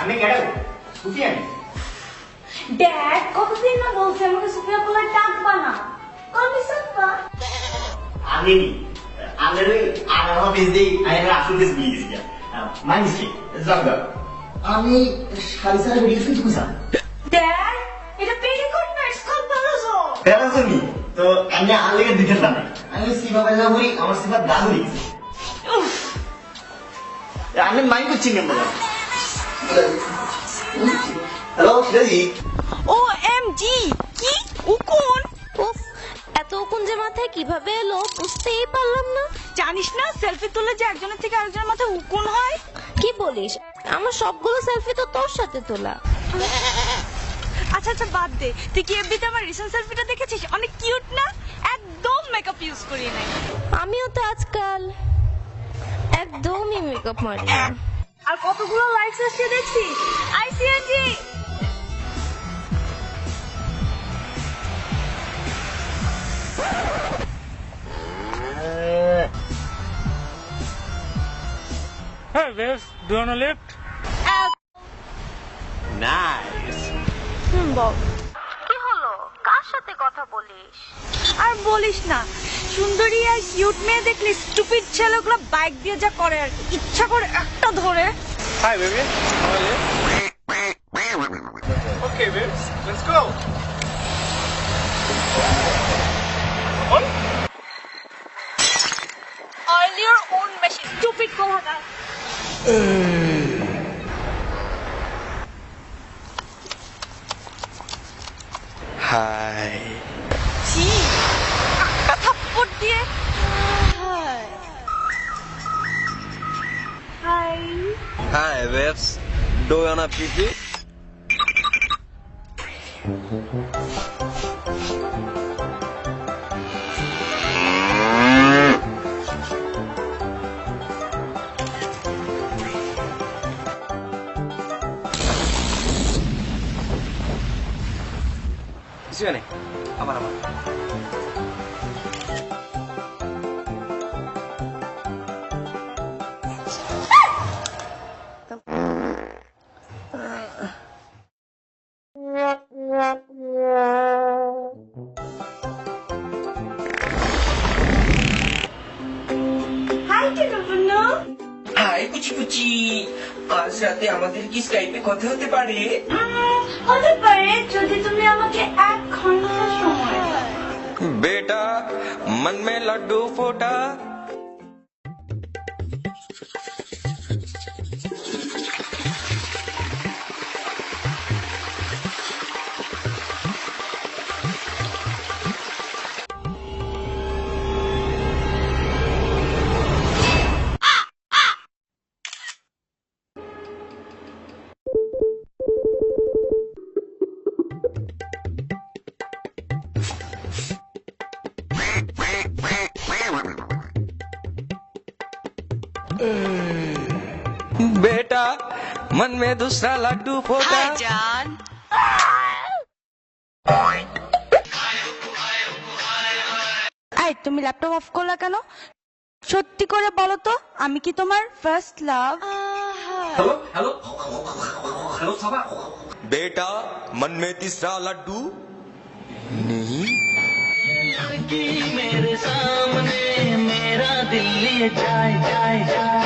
আমি কেডা সুফিয়া নি? ড্যাড কতদিন না বলছে আমাকে সুফিয়া বলে ডাকবা না। আমি নি। আমি আমার আমি আসল দেশ বিয়ে গেছি মাইন্স কি আমি শাড়ি সারা বেরিয়ে গেছি কুসা ড্যাড এটা না ইটস কল প্লাজো তো আমি আলেগে দিতেলাম না। আমি বাইলা করি আমার সিফা দাদুরি আমি মাইন্ড করছি কেন হ্যালো সিরাজি ও এম জি কি? উকুন? উফ এত কোন যে মাথায় কীভাবে এলো বুঝতেই পারলাম না। জানিস না সেলফি তুলে যে একজনের থেকে আরেকজনের মাথায় উকুন হয়? কি বলিস আমার সবগুলো সেলফি তো তোর সাথে তোলা। আচ্ছা আচ্ছা বাদ দে। তুই কি এফবিতে আমার রিসেন্ট সেলফিটা দেখেছিস? অনেক কিউট না? একদম মেকআপ ইউজ করি নাই। আমিও তো আজকাল একদমই মেকআপ মারি না। আর কতগুলো লাইকস আসছে দেখছিস আইসিএনজি! Hey, babes, do you want a lift? Nice হুম বল। কি হলো? কার সাথে কথা বলিস? আর বলিস না। সুন্দরী আর কিউট মেয়ে দেখলে স্টুপিড ছেলেগুলো বাইক দিয়ে যা করে আর কি। ইচ্ছা করে একটা ধরে Hi, baby. How are you? Okay, babes, let's go. All your own machine stupid কোলাকার hi ছি একটা থাপ্পড় দিয়ে hi hi hi babes do you want পিপি কিছু নেই আবার আবার কুচি কুচি আজ রাতে আমাদের কি স্কাইপে কথা হতে পারে? হ্যাঁ, হতে পারে যদি তুমি আমাকে এক ঘণ্টা সময় বেটা মন মে লাড্ডু ফোটা। बेटा मन में दूसरा लड्डू फोटा জান এই তুমি ল্যাপটপ অফ করলা কেন সত্যি করে বলো তো আমি কি তোমার first love hello hello hello সবা बेटा मन में तीसरा लड्डू नहीं मेरे सामने মেরা দিল্লি যায় যায় যায়